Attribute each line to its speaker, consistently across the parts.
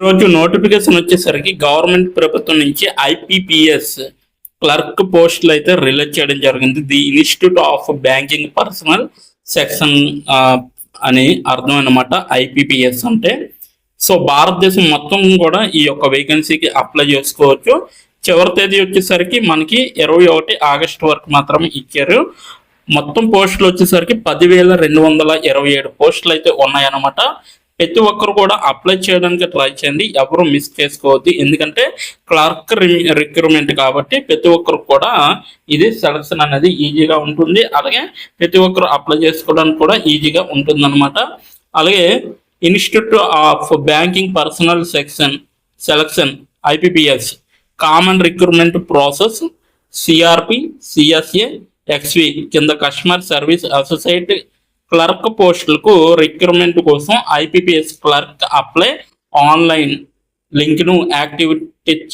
Speaker 1: ఈరోజు నోటిఫికేషన్ వచ్చేసరికి గవర్నమెంట్ ప్రభుత్వం నుంచి ఐపీపీఎస్ క్లర్క్ పోస్టులు అయితే రిలీజ్ చేయడం జరిగింది. The institute of banking personnel section అని అర్థం అనమాట ఐపీపీఎస్ అంటే. సో భారతదేశం మొత్తం కూడా ఈ యొక్క వేకెన్సీకి అప్లై చేసుకోవచ్చు. చివరి తేదీ వచ్చేసరికి మనకి ఇరవై ఒకటి ఆగస్టు వరకు మాత్రమే ఇచ్చారు. మొత్తం పోస్టులు వచ్చేసరికి పదివేల రెండు వందల ఇరవై ఏడు పోస్టులు అయితే ఉన్నాయన్నమాట. ప్రతి ఒక్కరు కూడా అప్లై చేయడానికి ట్రై చేయండి. ఎవరు మిస్ చేసుకోవద్దు. ఎందుకంటే క్లర్క్ రిక్రూట్మెంట్ కాబట్టి ప్రతి ఒక్కరు కూడా ఇది సెలక్షన్ అనేది ఈజీగా ఉంటుంది. అలాగే ప్రతి ఒక్కరు అప్లై చేసుకోవడానికి కూడా ఈజీగా ఉంటుంది అనమాట అలాగే institute of banking personnel section selection IBPS common recruitment process CRP CSA XV కింద కస్టమర్ సర్వీస్ అసోసియేట్ క్లర్క్ పోస్టులకు రిక్రూట్మెంట్ కోసం ఐపీపీఎస్ క్లర్క్ అప్లై ఆన్లైన్ లింక్ను యాక్టివేట్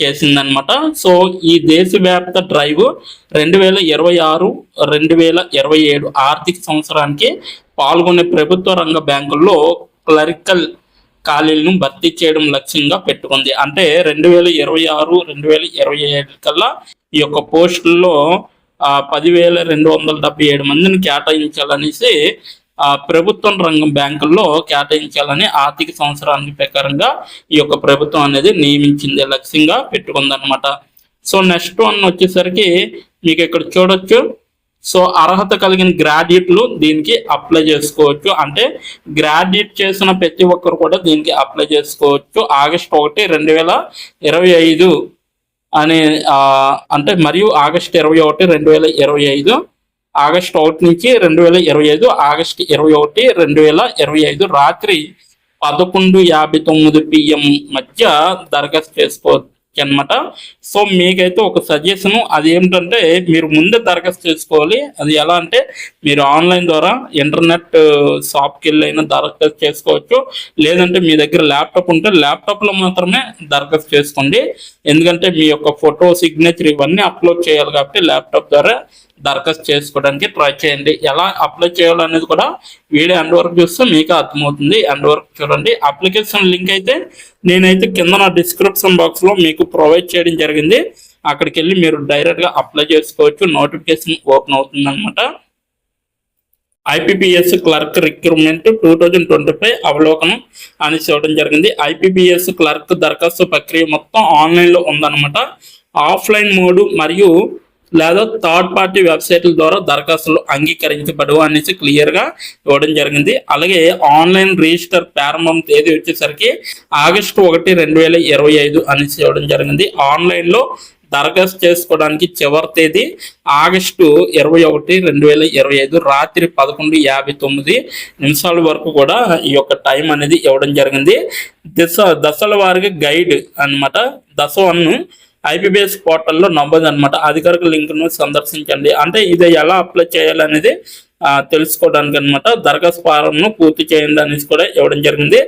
Speaker 1: చేసిందనమాట సో ఈ దేశవ్యాప్త డ్రైవ్ రెండు వేల ఇరవై ఆరు రెండు వేల ఇరవై ఏడు ఆర్థిక సంవత్సరానికి పాల్గొనే ప్రభుత్వ రంగ బ్యాంకుల్లో క్లరికల్ ఖాళీలను భర్తీ చేయడం లక్ష్యంగా పెట్టుకుంది. అంటే రెండు వేల ఇరవై ఆరు రెండు వేల ఇరవై ఏడు కల్లా ఈ యొక్క పోస్టుల్లో పదివేల రెండు వందల డెబ్బై ఏడు మందిని కేటాయించాలనేసి ప్రభుత్వం రంగం బ్యాంకుల్లో కేటాయించాలని ఆర్థిక సంవత్సరానికి ప్రకారంగా ఈ యొక్క ప్రభుత్వం అనేది నియమించింది లక్ష్యంగా పెట్టుకుందనమాట సో నెక్స్ట్ వన్ వచ్చేసరికి మీకు ఇక్కడ చూడొచ్చు. సో అర్హత కలిగిన గ్రాడ్యుయేట్లు దీనికి అప్లై చేసుకోవచ్చు. అంటే గ్రాడ్యుయేట్ చేసిన ప్రతి ఒక్కరు కూడా దీనికి అప్లై చేసుకోవచ్చు. ఆగస్ట్ ఒకటి రెండు వేల ఇరవై ఐదు అనే అంటే మరియు ఆగస్ట్ ఇరవై ఒకటి రెండు వేల ఇరవై ఐదు ఆగస్ట్ ఒకటి నుంచి రెండు వేల ఇరవై ఐదు ఆగస్టు ఇరవై ఒకటి రెండు వేల ఇరవై ఐదు రాత్రి పదకొండు యాభై తొమ్మిది పిఎం మధ్య దరఖాస్తు చేసుకోవచ్చు అన్నమాట సో మీకైతే ఒక సజెషన్ అది ఏమిటంటే మీరు ముందే దరఖాస్తు చేసుకోవాలి. అది ఎలా అంటే మీరు ఆన్లైన్ ద్వారా ఇంటర్నెట్ షాప్కి వెళ్ళి అయినా దరఖాస్తు చేసుకోవచ్చు. లేదంటే మీ దగ్గర ల్యాప్టాప్ ఉంటే ల్యాప్టాప్లో మాత్రమే దరఖాస్తు చేసుకోండి. ఎందుకంటే మీ యొక్క ఫోటో సిగ్నేచర్ ఇవన్నీ అప్లోడ్ చేయాలి కాబట్టి ల్యాప్టాప్ ద్వారా. దరఖాస్తు చేసుకోవడానికి ట్రై చేయండి. ఎలా అప్లై చేయాలనేది కూడా వీడియో ఎండ్ వరకు చూస్తే మీకు అర్థమవుతుంది. ఎండ్ వరకు చూడండి. అప్లికేషన్ లింక్ అయితే నేనైతే కింద నా డిస్క్రిప్షన్ బాక్స్లో మీకు ప్రొవైడ్ చేయడం జరిగింది. అక్కడికి వెళ్ళి మీరు డైరెక్ట్గా అప్లై చేసుకోవచ్చు. నోటిఫికేషన్ ఓపెన్ అవుతుంది అనమాట IBPS clerk recruitment two thousand twenty five అవలోకనం అని చూడడం జరిగింది. ఐపీపీఎస్ క్లర్క్ దరఖాస్తు ప్రక్రియ మొత్తం ఆన్లైన్లో ఉందన్నమాట. ఆఫ్లైన్ మోడ్ మరియు లేదా థర్డ్ పార్టీ వెబ్సైట్ల ద్వారా దరఖాస్తులు అంగీకరించబడవు అనేసి క్లియర్గా ఇవ్వడం జరిగింది. అలాగే ఆన్లైన్ రిజిస్టర్ ప్రారంభం తేదీ వచ్చేసరికి ఆగస్టు ఒకటి రెండు వేల ఇరవై ఐదు అనేసి ఇవ్వడం జరిగింది. ఆన్లైన్లో దరఖాస్తు చేసుకోవడానికి చివరి తేదీ ఆగస్టు ఇరవై ఒకటి రెండు వేల ఇరవై ఐదు రాత్రి పదకొండు యాభై తొమ్మిది నిమిషాల వరకు కూడా ఈ యొక్క టైం అనేది ఇవ్వడం జరిగింది. దశ దశల వారికి గైడ్ అన్నమాట. దశ వన్ ఐపీబీఎస్ పోర్టల్లో నమోదు అనమాట అధికారిక లింక్ను సందర్శించండి. అంటే ఇది ఎలా అప్లై చేయాలనేది తెలుసుకోవడానికి అనమాట దరఖాస్తు ఫారంను పూర్తి చేయండి అనేసి కూడా ఇవ్వడం జరిగింది.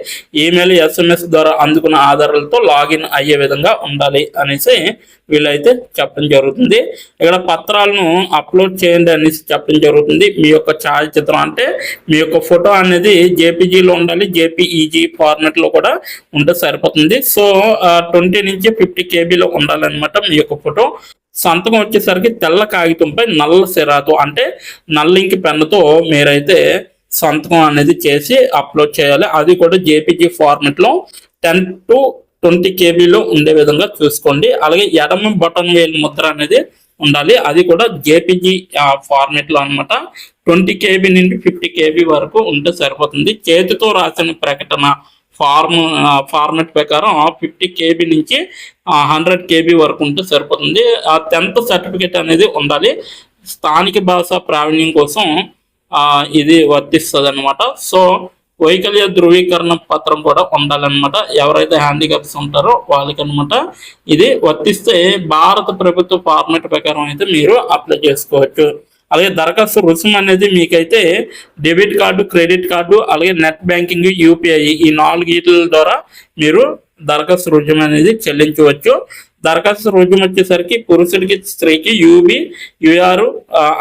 Speaker 1: ఈమెయిల్ ఎస్ఎంఎస్ ద్వారా అందుకున్న ఆధారాలతో లాగిన్ అయ్యే విధంగా ఉండాలి అనేసి వీళ్ళైతే చెప్పడం జరుగుతుంది. ఇక్కడ పత్రాలను అప్లోడ్ చేయండి అనేసి చెప్పడం జరుగుతుంది. మీ యొక్క ఛాయాచిత్రం అంటే మీ యొక్క ఫోటో అనేది జేపీజీలో ఉండాలి. జేపీఈజీ ఫార్మెట్లో కూడా ఉంటే సరిపోతుంది. సో ట్వంటీ నుంచి ఫిఫ్టీ కేబీలో ఉండాలన్నమాట మీ యొక్క ఫోటో. సంతకం వచ్చేసరికి తెల్ల కాగితంపై నల్ల సిరాతో అంటే నల్లింకి పెన్నుతో మీరైతే సంతకం అనేది చేసి అప్లోడ్ చేయాలి. అది కూడా జేపీజీ ఫార్మెట్లో టెన్ టు ట్వంటీ కేబీలో ఉండే విధంగా చూసుకోండి. అలాగే ఎడమ బటన్ వేలు ముద్ర అనేది ఉండాలి. అది కూడా జేపీజీ ఫార్మెట్లో అన్నమాట. ట్వంటీ కేబీ నుండి ఫిఫ్టీ కేబీ వరకు ఉంటే సరిపోతుంది. చేతితో రాసిన ప్రకటన ఫార్మ్ ఫార్మెట్ ప్రకారం ఫిఫ్టీ కేబీ నుంచి హండ్రెడ్ కేబీ వరకు ఉంటే సరిపోతుంది. ఆ టెన్త్ సర్టిఫికేట్ అనేది ఉండాలి. స్థానిక భాష ప్రావీణ్యం కోసం ఇది వర్తిస్తుంది అనమాట సో వైకల్య ధృవీకరణ పత్రం కూడా ఉండాలన్నమాట. ఎవరైతే హ్యాండిక్యాప్స్ ఉంటారో వాళ్ళకి అనమాట ఇది వర్తిస్తే భారత ప్రభుత్వ ఫార్మెట్ ప్రకారం అయితే మీరు అప్లై చేసుకోవచ్చు. అలాగే దరఖాస్తు రుసుము అనేది మీకైతే డెబిట్ కార్డు క్రెడిట్ కార్డు అలాగే నెట్ బ్యాంకింగ్ యూపీఐ ఈ నాలుగిట్ల ద్వారా మీరు దరఖాస్తు రుజుము అనేది చెల్లించవచ్చు. దరఖాస్తు రుజుము వచ్చేసరికి పురుషుడికి స్త్రీకి యూబీ యూఆర్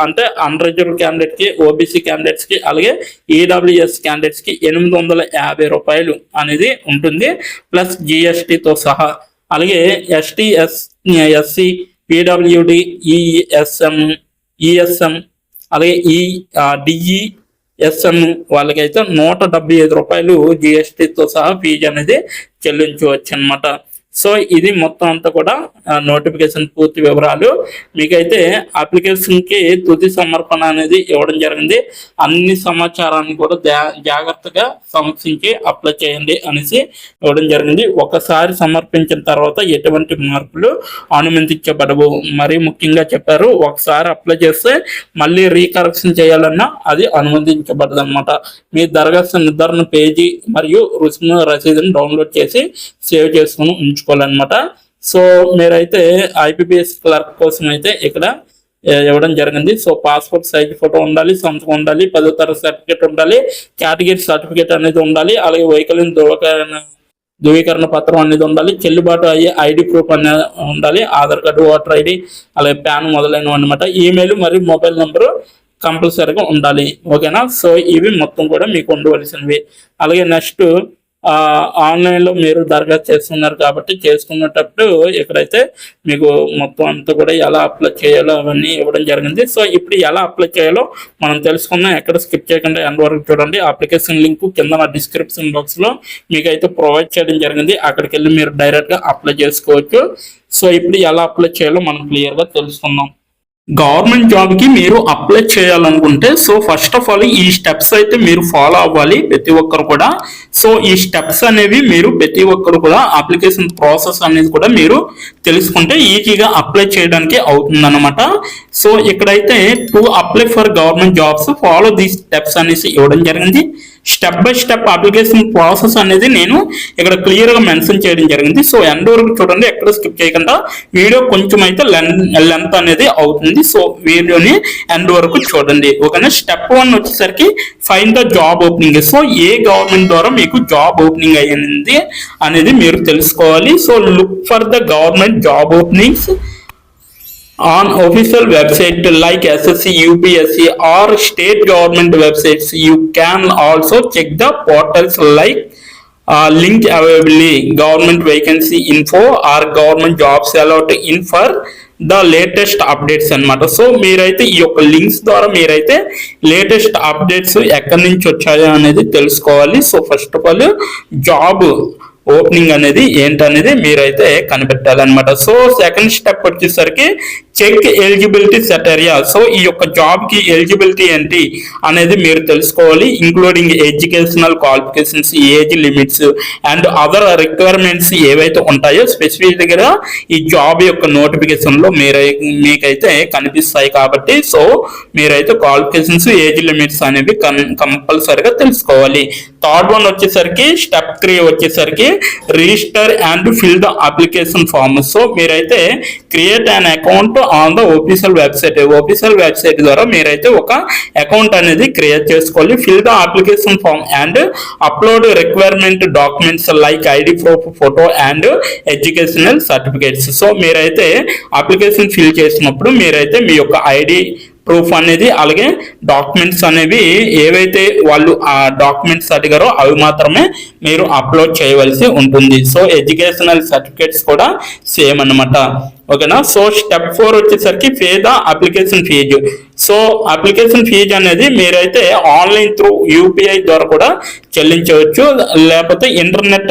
Speaker 1: అంటే అన్రిజర్వ్ క్యాండిడేట్కి ఓబీసీ క్యాండిడేట్స్కి అలాగే ఈడబ్ల్యూఎస్ క్యాండిడేట్స్కి ఎనిమిది వందల యాభై రూపాయలు అనేది ఉంటుంది. ప్లస్ జిఎస్టితో సహా అలాగే ST S SC PWD ESM ESM అలాగే ఈ డిఈ ఎస్ఎం వాళ్ళకైతే నూట డెబ్బై ఐదు రూపాయలు జిఎస్టీతో సహా ఫీజు అనేది చెల్లించవచ్చు అన్నమాట సో ఇది మొత్తం అంతా కూడా నోటిఫికేషన్ పూర్తి వివరాలు. మీకైతే అప్లికేషన్కి తుది సమర్పణ అనేది ఇవ్వడం జరిగింది. అన్ని సమాచారాన్ని కూడా జా- జాగ్రత్తగా సమీక్షించి అప్లై చేయండి అనేసి ఇవ్వడం జరిగింది. ఒకసారి సమర్పించిన తర్వాత ఎటువంటి మార్పులు అనుమతించబడవు. మరీ ముఖ్యంగా చెప్పారు ఒకసారి అప్లై చేస్తే మళ్ళీ రీకరెక్షన్ చేయాలన్నా అది అనుమతించబడదు అనమాట మీ దరఖాస్తు నిర్ధారణ పేజీ మరియు రుసుము రసీదుని డౌన్లోడ్ చేసి సేవ్ చేసుకుని ఉంచుకోవాలన్నమాట సో మీరైతే ఐపీపీఎస్ క్లర్క్ కోసం అయితే ఇక్కడ ఇవ్వడం జరిగింది. సో పాస్పోర్ట్ సైజ్ ఫోటో ఉండాలి సంతకం ఉండాలి పదో తరగతి సర్టిఫికేట్ ఉండాలి కేటగిరీ సర్టిఫికేట్ అనేది ఉండాలి అలాగే వైకల్యం ధృవీకరణ ధృవీకరణ పత్రం అనేది ఉండాలి చెల్లుబాటు అయ్యే ఐడి ప్రూఫ్ అనేది ఉండాలి ఆధార్ కార్డు ఓటర్ ఐడి అలాగే ప్యాన్ మొదలైనవి అనమాట ఈమెయిల్ మరియు మొబైల్ నెంబరు కంపల్సరీగా ఉండాలి. ఓకేనా? సో ఇవి మొత్తం కూడా మీకు ఉండవలసినవి. అలాగే నెక్స్ట్ ఆన్లైన్లో మీరు దరఖాస్తు చేస్తున్నారు కాబట్టి చేసుకునేటప్పుడు ఇక్కడైతే మీకు మొత్తం అంతా కూడా ఎలా అప్లై చేయాలో అవన్నీ ఇవ్వడం జరిగింది. సో ఇప్పుడు ఎలా అప్లై చేయాలో మనం తెలుసుకుందాం. ఎక్కడ స్కిప్ చేయకుండా ఎండ్ వరకు చూడండి. అప్లికేషన్ లింక్ కింద నా డిస్క్రిప్షన్ బాక్స్లో మీకైతే ప్రొవైడ్ చేయడం జరిగింది. అక్కడికి వెళ్ళి మీరు డైరెక్ట్గా అప్లై చేసుకోవచ్చు. సో ఇప్పుడు ఎలా అప్లై చేయాలో మనం క్లియర్గా తెలుసుకుందాం. గవర్నమెంట్ జాబ్కి మీరు అప్లై చేయాలనుకుంటే సో ఫస్ట్ ఆఫ్ ఆల్ ఈ స్టెప్స్ అయితే మీరు ఫాలో అవ్వాలి ప్రతి ఒక్కరు కూడా. సో ఈ స్టెప్స్ అనేవి మీరు ప్రతి ఒక్కరు కూడా అప్లికేషన్ ప్రాసెస్ అనేది కూడా మీరు తెలుసుకుంటే ఈజీగా అప్లై చేయడానికి అవుతుందన్నమాట. సో ఇక్కడైతే to apply for government jobs follow the steps అనేసి ఇవ్వడం జరిగింది. Step by step application process అనేది నేను ఇక్కడ క్లియర్గా మెన్షన్ చేయడం జరిగింది. సో ఎండ్ వరకు చూడండి ఎక్కడ స్కిప్ చేయకుండా వీడియో కొంచెం అయితే లెంత్ అనేది అవుతుంది. సో వీడియోని ఎండ్ వరకు చూడండి. ఓకేనా? స్టెప్ వన్ వచ్చేసరికి fine the job opening so a government ద్వారా మీకు జాబ్ ఓపెనింగ్ అయ్యింది అనేది మీరు తెలుసుకోవాలి. So look for the government job openings on official website like SSC, UPSC or state government websites. You can also check the portals like uh, link availability, government vacancy info or government jobs allot in for the latest updates అన్నమాట so మీరైతే ఈ యొక్క links ద్వారా మీరైతే latest updates ఎక్కడి నుంచి వచ్చాయో అనేది తెలుసుకోవాలి so first of all job opening అనేది ఏంటనేది మీరైతే కనిపెట్టాలన్నమాట. సో సెకండ్ స్టెప్ వచ్చేసరికి చెక్ ఎలిజిబిలిటీ సెటరియా సో ఈ యొక్క జాబ్కి ఎలిజిబిలిటీ ఏంటి అనేది మీరు తెలుసుకోవాలి including educational qualifications age limits and other requirements ఏవైతే ఉంటాయో స్పెసిఫిక్గా ఈ జాబ్ యొక్క నోటిఫికేషన్లో మీరు మీరై మీకైతే కనిపిస్తాయి కాబట్టి సో మీరైతే క్వాలిఫికేషన్స్ ఏజ్ లిమిట్స్ అనేవి కంపల్సరిగా తెలుసుకోవాలి. థర్డ్ వన్ వచ్చేసరికి స్టెప్ త్రీ వచ్చేసరికి register and fill the application form so మీరైతే create an account on the official website official website ద్వారా మీరైతే ఒక అకౌంట్ అనేది క్రియేట్ చేసుకోవాలి. Fill the application form and upload requirement documents like ID proof photo and educational certificates so మీరైతే application fill చేసినప్పుడు మీరైతే మీ యొక్క ఐడి ప్రూఫ్ అనేది అలాగే డాక్యుమెంట్స్ అనేవి ఏవైతే వాళ్ళు ఆ డాక్యుమెంట్స్ అడిగారో అవి మాత్రమే మీరు అప్లోడ్ చేయవలసి ఉంటుంది. సో ఎడ్యుకేషనల్ సర్టిఫికేట్స్ కూడా సేమ్ అన్నమాట. ఓకేనా? సో స్టెప్ ఫోర్ వచ్చేసరికి pay the application fee. So application fee అనేది మీరైతే ఆన్లైన్ త్రూ యూపీఐ ద్వారా కూడా చెల్లించవచ్చు. లేకపోతే ఇంటర్నెట్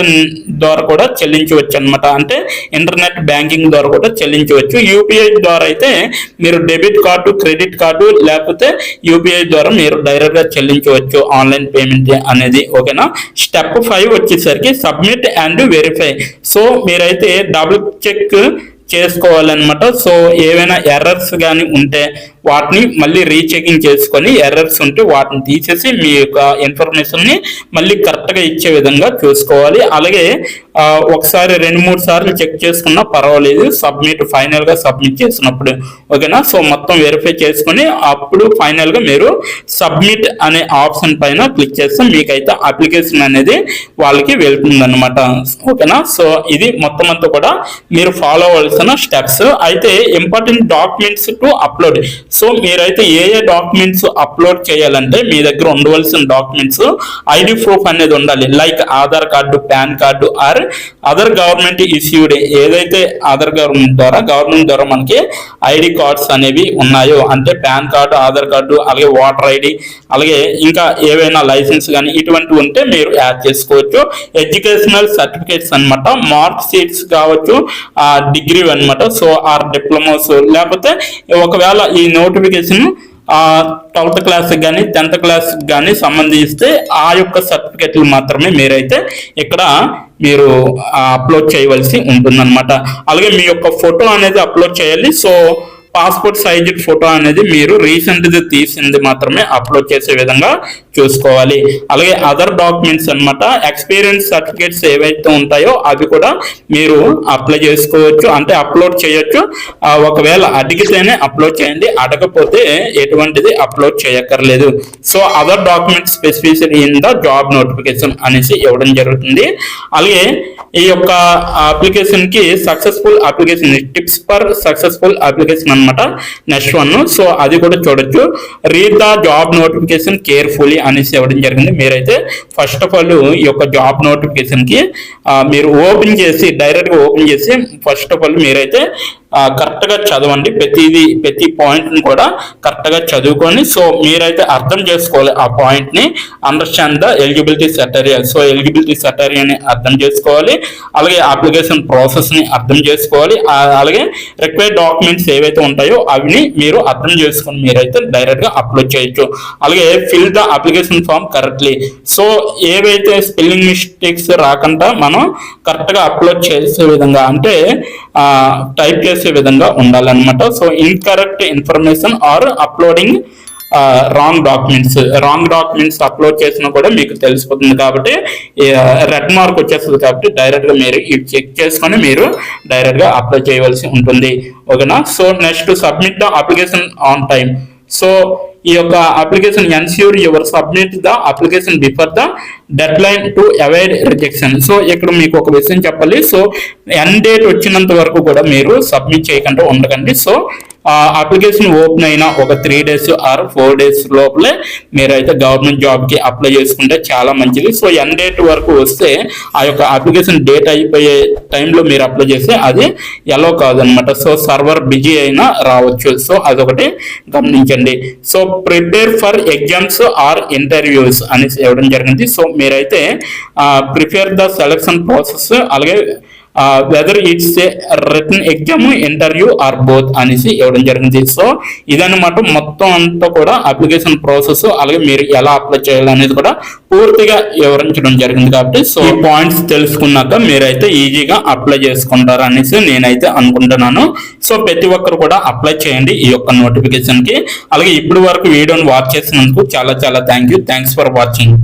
Speaker 1: ద్వారా కూడా చెల్లించవచ్చు అనమాట అంటే ఇంటర్నెట్ బ్యాంకింగ్ ద్వారా కూడా చెల్లించవచ్చు. యూపీఐ ద్వారా అయితే మీరు డెబిట్ కార్డు క్రెడిట్ కార్డు లేకపోతే యూపీఐ ద్వారా మీరు డైరెక్ట్గా చెల్లించవచ్చు ఆన్లైన్ పేమెంట్ అనేది. ఓకేనా? స్టెప్ ఫైవ్ వచ్చేసరికి సబ్మిట్ అండ్ వెరిఫై. సో మీరైతే డబుల్ చెక్ చేసుకోవాలన్నమాట. సో ఏవైనా ఎర్రర్స్ కానీ ఉంటే వాటిని మళ్ళీ రీచెకింగ్ చేసుకొని ఎర్రర్స్ ఉంటే వాటిని తీసేసి మీ యొక్క ఇన్ఫర్మేషన్ని మళ్ళీ కరెక్ట్గా ఇచ్చే విధంగా చూసుకోవాలి. అలాగే ఒకసారి రెండు మూడు సార్లు చెక్ చేసుకున్నా పర్వాలేదు. సబ్మిట్ ఫైనల్గా సబ్మిట్ చేసినప్పుడు. ఓకేనా? సో మొత్తం వెరిఫై చేసుకొని అప్పుడు ఫైనల్గా మీరు సబ్మిట్ అనే ఆప్షన్ పైన క్లిక్ చేస్తే మీకైతే అప్లికేషన్ అనేది వాళ్ళకి వెళ్తుందనమాట ఓకేనా? సో ఇది మొత్తం అంతా కూడా మీరు ఫాలో అవ్వాల్సిన స్టెప్స్ అయితే important documents to upload so మీరైతే ఏ ఏ డాక్యుమెంట్స్ అప్లోడ్ చేయాలంటే మీ దగ్గర ఉండవలసిన డాక్యుమెంట్స్ ఐడి ప్రూఫ్ అనేది ఉండాలి. Like Aadhaar card PAN card or other government issued ఏదైతే ఆధార్ గవర్నమెంట్ ద్వారా గవర్నమెంట్ ద్వారా మనకి ఐడి కార్డ్స్ అనేవి ఉన్నాయో అంటే పాన్ కార్డు ఆధార్ కార్డు అలాగే ఓటర్ ఐడి అలాగే ఇంకా ఏవైనా లైసెన్స్ కానీ ఇటువంటివి ఉంటే మీరు యాడ్ చేసుకోవచ్చు. ఎడ్యుకేషనల్ సర్టిఫికేట్స్ అన్నమాట మార్క్ షీట్స్ కావచ్చు ఆ డిగ్రీ అన్నమాట సో ఆర్ డిప్లొమాస్ లేకపోతే ఒకవేళ ఈ నోటిఫికేషన్ ఆ ట్వెల్త్ క్లాస్ కానీ టెన్త్ క్లాస్ కానీ సంబంధిస్తే ఆ యొక్క సర్టిఫికెట్లు మాత్రమే మీరైతే ఇక్కడ మీరు అప్లోడ్ చేయవలసి ఉంటుందన్నమాట. అలాగే మీ యొక్క ఫోటో అనేది అప్లోడ్ చేయాలి. సో పాస్పోర్ట్ సైజ్ ఫోటో అనేది మీరు రీసెంట్ది తీసింది మాత్రమే అప్లోడ్ చేసే విధంగా చూసుకోవాలి. అలాగే అదర్ డాక్యుమెంట్స్ అన్నమాట ఎక్స్పీరియన్స్ సర్టిఫికేట్స్ ఏవైతే ఉంటాయో అవి కూడా మీరు అప్లై చేసుకోవచ్చు అంటే అప్లోడ్ చేయొచ్చు. ఒకవేళ అడిగితేనే అప్లోడ్ చేయండి అడగకపోతే ఎటువంటిది అప్లోడ్ చేయక్కర్లేదు. So other documents specific in the job notification అనేసి ఇవ్వడం జరుగుతుంది. అలాగే ఈ యొక్క అప్లికేషన్కి successful application tips for successful application అనమాట నెక్స్ట్ వన్ సో అది కూడా చూడొచ్చు. Read the job notification carefully అనేసి ఇవ్వడం జరిగింది. మీరైతే ఫస్ట్ ఆఫ్ ఆల్ ఈ యొక్క జాబ్ నోటిఫికేషన్కి మీరు ఓపెన్ చేసి డైరెక్ట్గా ఓపెన్ చేసి ఫస్ట్ ఆఫ్ ఆల్ మీరైతే కరెక్ట్గా చదవండి. ప్రతిది ప్రతి పాయింట్ని కూడా కరెక్ట్గా చదువుకొని సో మీరైతే అర్థం చేసుకోవాలి ఆ పాయింట్ని. Understand the eligibility criteria so eligibility సెటరియాని అర్థం చేసుకోవాలి. అలాగే అప్లికేషన్ ప్రాసెస్ని అర్థం చేసుకోవాలి. అలాగే రిక్వైర్డ్ డాక్యుమెంట్స్ ఏవైతే ఉంటాయో అవిని మీరు అర్థం చేసుకొని మీరైతే డైరెక్ట్గా అప్లోడ్ చేయొచ్చు. అలాగే fill the application form correctly so ఏవైతే స్పెల్లింగ్ మిస్టేక్స్ రాకుండా మనం కరెక్ట్గా అప్లోడ్ చేసే విధంగా అంటే టైప్ చేసే విధంగా ఉండాలన్నమాట. So incorrect information or uploading wrong documents wrong documents upload చేసినా కూడా మీకు తెలిసిపోతుంది కాబట్టి రెడ్ మార్క్ వచ్చేస్తుంది కాబట్టి డైరెక్ట్గా మీరు ఇవి చెక్ చేసుకొని మీరు డైరెక్ట్గా అప్లై చేయవలసి ఉంటుంది. ఓకేనా so next submit the application on time so ఈ యొక్క application ensure your submit the application before the deadline to avoid rejection so ఇక్కడ మీకు ఒక విషయం చెప్పాలి. సో ఎన్ డేట్ వచ్చినంత వరకు కూడా మీరు సబ్మిట్ చేయకుండా ఉండకండి. సో అప్లికేషన్ ఓపెన్ అయిన ఒక three days or four days లోపలే మీరైతే గవర్నమెంట్ జాబ్కి అప్లై చేసుకుంటే చాలా మంచిది. సో ఎన్ డేట్ వరకు వస్తే ఆ యొక్క అప్లికేషన్ డేట్ అయిపోయే టైంలో మీరు అప్లై చేస్తే అది ఎలో కాదనమాట. సో సర్వర్ బిజీ అయినా రావచ్చు. సో అదొకటి గమనించండి. So prepare for exams or interviews అనేసి ఇవ్వడం జరిగింది. సో మీరైతే ప్రిపేర్ ద సెలక్షన్ ప్రాసెస్ అలాగే whether it's a written exam interview or both అనేసి ఇవ్వడం జరిగింది. సో ఇదన్నమాట మొత్తం అంతా కూడా అప్లికేషన్ ప్రాసెస్ అలాగే మీరు ఎలా అప్లై చేయాలి అనేది కూడా పూర్తిగా వివరించడం జరిగింది కాబట్టి సో ఈ పాయింట్స్ తెలుసుకున్నాక మీరైతే ఈజీగా అప్లై చేసుకుంటారు అనేసి నేనైతే అనుకుంటున్నాను. సో ప్రతి ఒక్కరు కూడా అప్లై చేయండి ఈ యొక్క నోటిఫికేషన్కి. అలాగే ఇప్పటి వరకు వీడియోని వాచ్ చేసినందుకు చాలా చాలా thank you thanks for watching